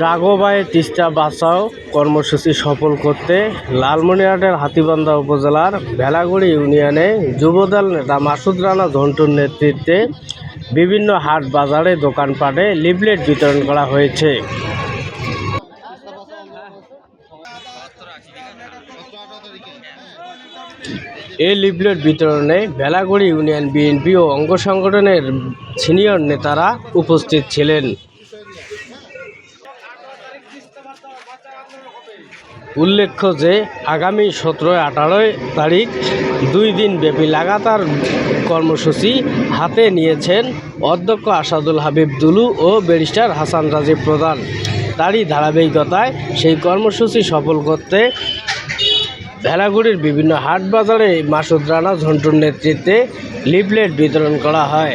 জাগোবাই তিস্তা বাঁচাও কর্মসূচি সফল করতে লালমনিরহাটের হাতীবান্ধা উপজেলার ভেলাগুড়ি ইউনিয়নে যুবদল নেতা মাসুদ রানা ঝন্টুর নেতৃত্বে বিভিন্ন হাট বাজারে দোকানপাটে লিফলেট বিতরণ করা হয়েছে। এই লিফলেট বিতরণে ভেলাগুড়ি ইউনিয়ন বিএনপি ও অঙ্গ সংগঠনের সিনিয়র নেতারা উপস্থিত ছিলেন। উল্লেখ্য যে, আগামী সতেরো আঠারোই তারিখ দুই দিন ব্যাপী লাগাতার কর্মসূচি হাতে নিয়েছেন অধ্যক্ষ আসাদুল হাবিব দুলু ও ব্যারিস্টার হাসান রাজীব প্রধান। তারই ধারাবাহিকতায় সেই কর্মসূচি সফল করতে ভেলাগুড়ির বিভিন্ন হাট বাজারে মাসুদ রানা ঝন্টুর নেতৃত্বে লিফলেট বিতরণ করা হয়।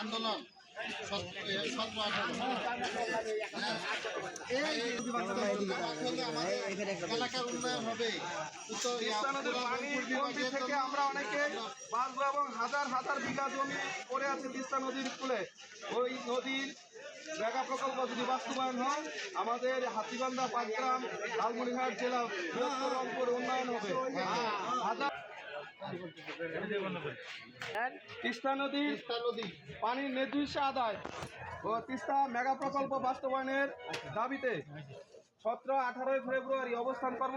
আন্দোলন এলাকার উন্নয়ন হবে। তিস্তা নদীর পানি কমতি থেকে আমরা অনেকে বাঁচবো এবং হাজার হাজার বিঘা জমি পড়ে আছে তিস্তা নদীর কূলে। ওই নদীর মেগা প্রকল্প যদি বাস্তবায়ন হয় আমাদের হাতিবান্ধা পাটগ্রাম লালমনিরহাট জেলা রংপুর উন্নয়ন হবে। হাজার তিস্তা নদী পানির নির্দিষ্ট আদায় ও তিস্তা মেগা প্রকল্প বাস্তবায়নের দাবিতে সতেরো আঠারোই ফেব্রুয়ারি অবস্থান কর্ম